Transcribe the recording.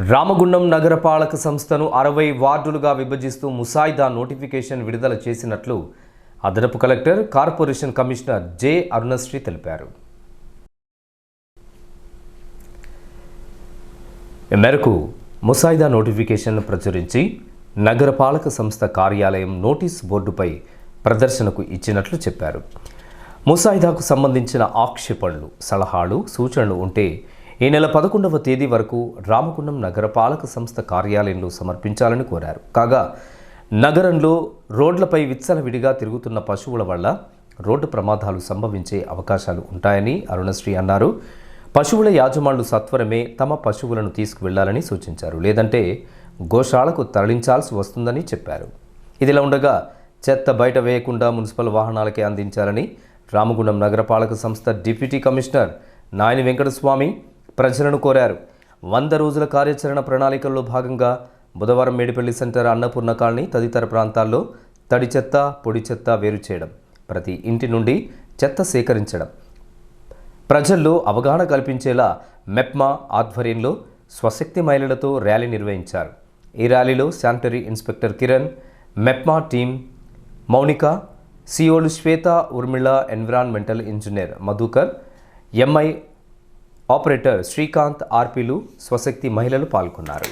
రామగుండం నగరపాలక సంస్థను అరవై వార్డులుగా విభజిస్తూ ముసాయిదా నోటిఫికేషన్ విడుదల చేసినట్లు అదనపు collector corporation commissioner J Arunasri తెలిపారు. ఈ మేరకు ముసాయిదా నోటిఫికేషన్ ప్రచురించి నగరపాలక సంస్థ కార్యాలయం నోటీస్ బోర్డుపై ప్రదర్శనకు ఇచ్చినట్లు చెప్పారు. ముసాయిదాకు సంబంధించిన ఆక్షేపణలు సలహాలు సూచనలు ఉంటే ఈ నెల పదకొండవ తేదీ వరకు రామగుండం నగరపాలక సంస్థ కార్యాలయంలో సమర్పించాలని కోరారు. కాగా నగరంలో రోడ్లపై విచ్చలవిడిగా తిరుగుతున్న పశువుల వల్ల రోడ్డు ప్రమాదాలు సంభవించే అవకాశాలు ఉంటాయని అరుణశ్రీ అన్నారు. పశువుల యాజమాన్లు సత్వరమే తమ పశువులను తీసుకువెళ్ళాలని సూచించారు. లేదంటే గోశాలకు తరలించాల్సి వస్తుందని చెప్పారు. ఇదిలా ఉండగా చెత్త బయట వేయకుండా మున్సిపల్ వాహనాలకే అందించాలని రామగుండం నగరపాలక సంస్థ డిప్యూటీ కమిషనర్ నాయని వెంకటస్వామి ప్రజలను కోరారు. వంద రోజుల కార్యాచరణ ప్రణాళికల్లో భాగంగా బుధవారం మేడిపల్లి సెంటర్ అన్నపూర్ణ కాలనీ తదితర ప్రాంతాల్లో తడి చెత్త పొడి చెత్త వేరు చేయడం ప్రతి ఇంటి నుండి చెత్త సేకరించడం. ప్రజల్లో అవగాహన కల్పించేలా మెప్మా ఆధ్వర్యంలో స్వశక్తి మహిళలతో ర్యాలీ నిర్వహించారు. ఈ ర్యాలీలో sanitary inspector Kiran MEPMA team Mounika సిఓలు Swetha Urmila environmental engineer Madhukar MI operator Srikanth ఆర్పీలు స్వశక్తి మహిళలు పాల్గొన్నారు.